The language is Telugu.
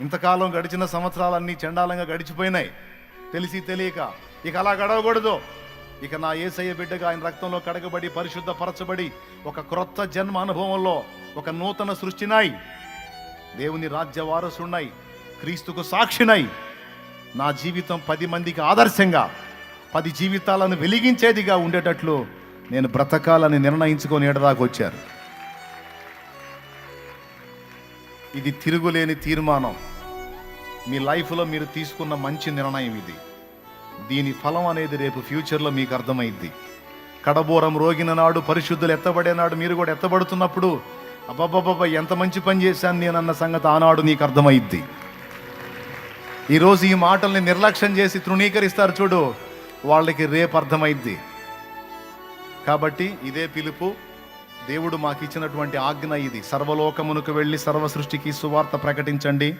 ఇంతకాలం గడిచిన సంవత్సరాలన్నీ చండాలంగా గడిచిపోయినాయి. తెలిసి తెలియక ఇక అలా గడవకూడదు. ఇక నా ఏసయ్య బిడ్డగా ఆయన రక్తంలో కడగబడి పరిశుద్ధపరచబడి ఒక క్రొత్త జన్మ అనుభవంలో ఒక నూతన సృష్టినాయి. దేవుని రాజ్య వారసున్నాయి క్రీస్తుకు సాక్షినై నా జీవితం పది మందికి ఆదర్శంగా పది జీవితాలను వెలిగించేదిగా ఉండేటట్లు నేను బ్రతకాలని నిర్ణయించుకొని ఎడదాకు వచ్చారు. ఇది తిరుగులేని తీర్మానం. మీ లైఫ్లో మీరు తీసుకున్న మంచి నిర్ణయం ఇది. దీని ఫలం అనేది రేపు ఫ్యూచర్లో మీకు అర్థమైద్ది. కడబోరం రోగిన నాడు పరిశుద్ధులు ఎత్తబడే నాడు మీరు కూడా ఎత్తబడుతున్నప్పుడు అబ్బబ్బబ్బబ్బ ఎంత మంచి పని చేశాను నేను అన్న సంగతి ఆనాడు నీకు అర్థమైద్ది. ఈరోజు ఈ మాటల్ని నిర్లక్ష్యం చేసి తృణీకరిస్తారు చూడు వాళ్ళకి రేపు అర్థమైద్ది. కాబట్టి ఇదే పిలుపు దేవుడు మాకు ఇచ్చినటువంటి ఆజ్ఞ ఇది. సర్వలోకమునకు వెళ్ళి సర్వ సృష్టికి సువార్త ప్రకటించండి.